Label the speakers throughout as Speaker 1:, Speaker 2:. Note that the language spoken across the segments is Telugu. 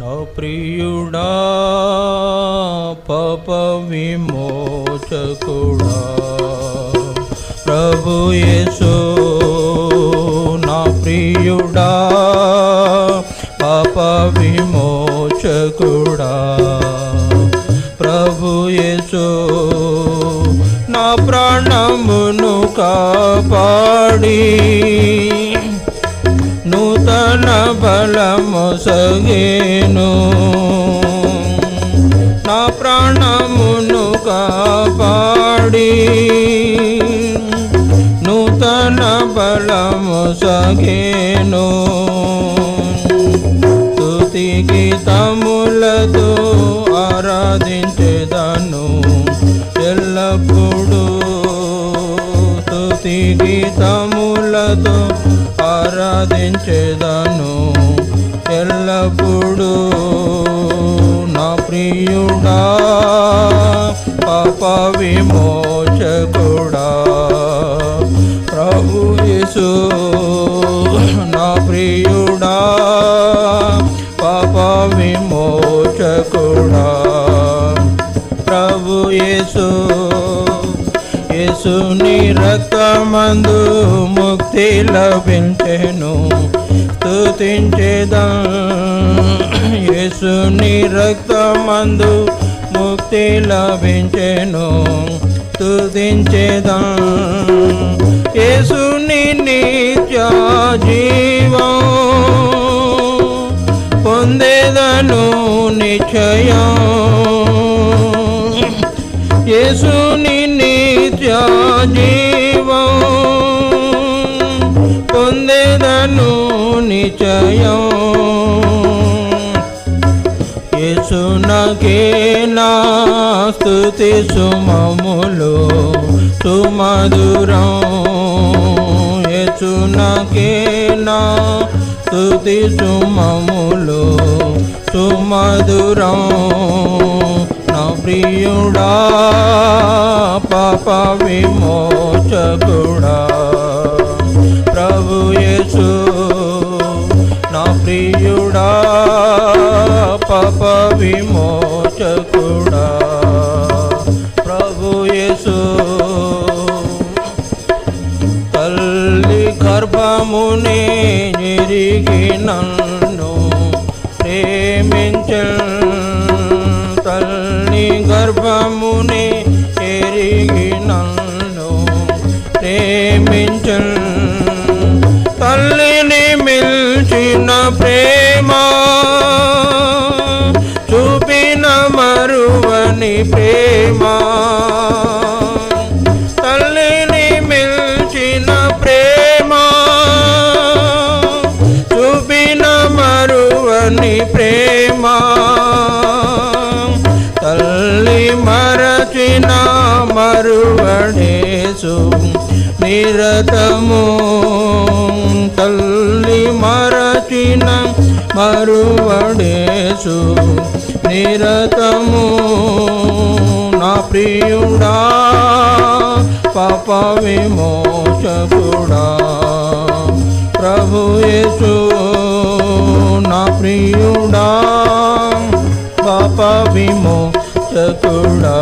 Speaker 1: నా ప్రియుడా పాప విమోచకుడా. ప్రభు యేసు నా ప్రియుడా పాప విమోచకుడా. ప్రభు యేసు నా ప్రాణమును కాపాడి బలము సగేను. నా ప్రాణమును కాపాడి. నూతన బలము సగేను. ఆరాధించేదాను. ఎల్లప్పుడూ నా ప్రియుడా పాప విమోచకుడా. ప్రభు యేసు నా ప్రియుడా పాప విమోచకుడా. ప్రభు యేసు యేసుని రక్తమందు ముక్తి లభించెను. స్తుతించేదా. యేసుని రక్తమందు ముక్తి లభించెను. స్తుతించేదా. యేసుని నిత్య జీవం పొందేదను నిశ్చయం. యేసుని జీవం పొందేదను నిచయం యేసునకే నా స్తుతి సుమములు సుమధురం. యేసునకే నా స్తుతి సుమములు సుమధురం. ప్రియుడా పాప విమోచకుడా. ప్రభు యేసు నా ప్రియుడా పాప విమోచకుడా. ప్రభు యేసు తల్లి గర్భముని ఎరిగి నన్ను ప్రేమించ గర్భమునే ఎరిగి నన్ను ప్రేమించు. తల్లిని మిల్చిన ప్రేమ చూపిన మరువని ప్రేమ. వైరతము తల్లి మరచిన మరువడేసు. నిరతము నా ప్రియుడా పాప విమోచకుడా. ప్రభు యేసు నా ప్రియుడా పాప విమోచకుడా.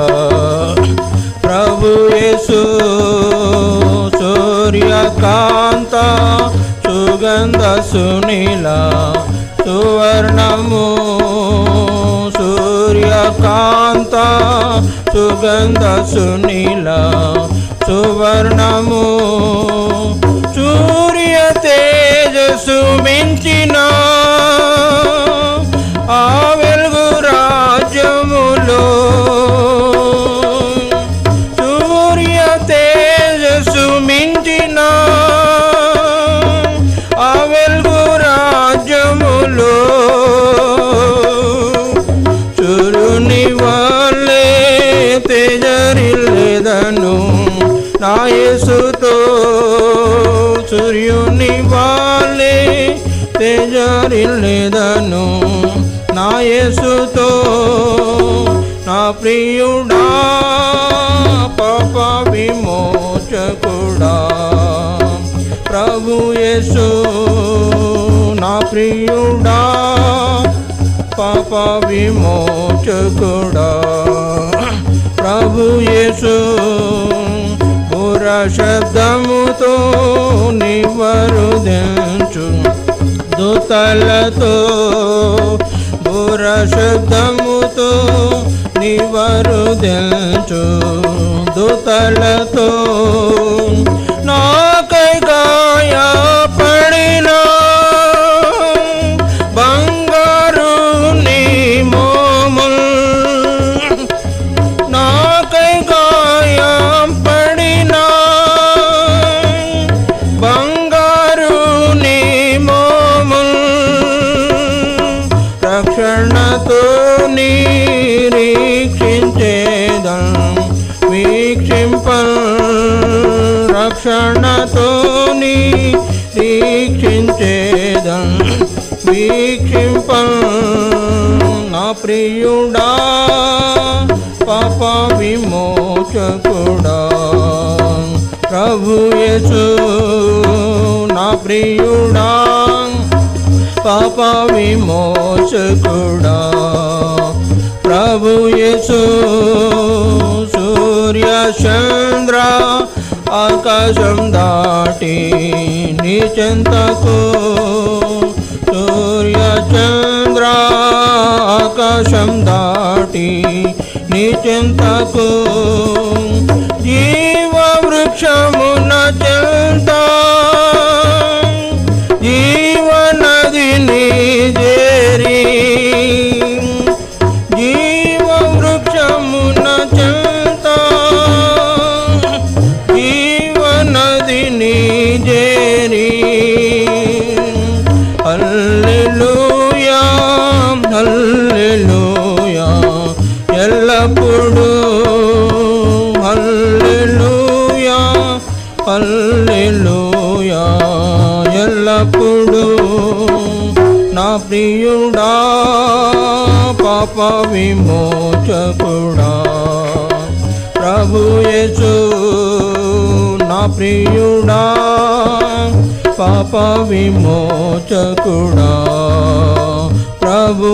Speaker 1: సుగంధ సునీల సువర్ణము సూర్యకాంత సుగంధ సునీల సువర్ణము. సూర్య తేజ మించిన నన్ను నా యేసుతో సూర్యుని వాళ్ళే తేజరిల్లేదను. నా యేసుతో నా ప్రియుడా పాప విమోచకుడా. ప్రభు యేసు నా ప్రియుడా పాప విమోచకుడా. ప్రభు యేసు శబ్దముతో నివరుదించు. దూతలతో బుర శబ్దముతో నివరుదించు. రక్షణతో వీక్షించేదం వీక్షింప నా ప్రియుడా పాప విమోచకుడా ప్రభు యేసు నా ప్రియుడా పాప విమోచకుడా ప్రభు యేసు సూర్య చంద్ర ఆకాశం దాటి నీ చెంతకు సూర్య చంద్ర ఆకాశం దాటి నీ చెంతకు జీవ వృక్షమున చెంత ఎల్లప్పుడూ నా ప్రియుడా పాప విమోచకుడా. ప్రభు యేసు నా ప్రియుడా పాప విమోచకుడా. ప్రభు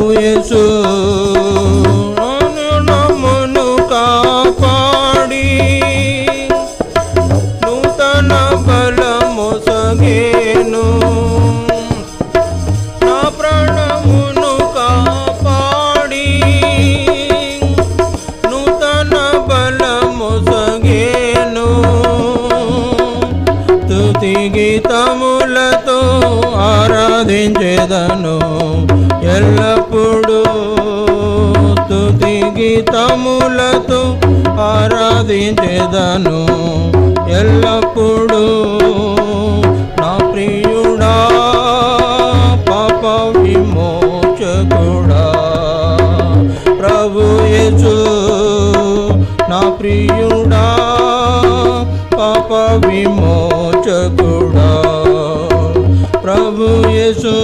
Speaker 1: ఆరాధించేదను. ఎల్లప్పుడూ నా ప్రియుడా పాప విమోచకుడా. ప్రభు యజు నా ప్రియుడా పాప విమోచకుడా. ప్రభు యజూ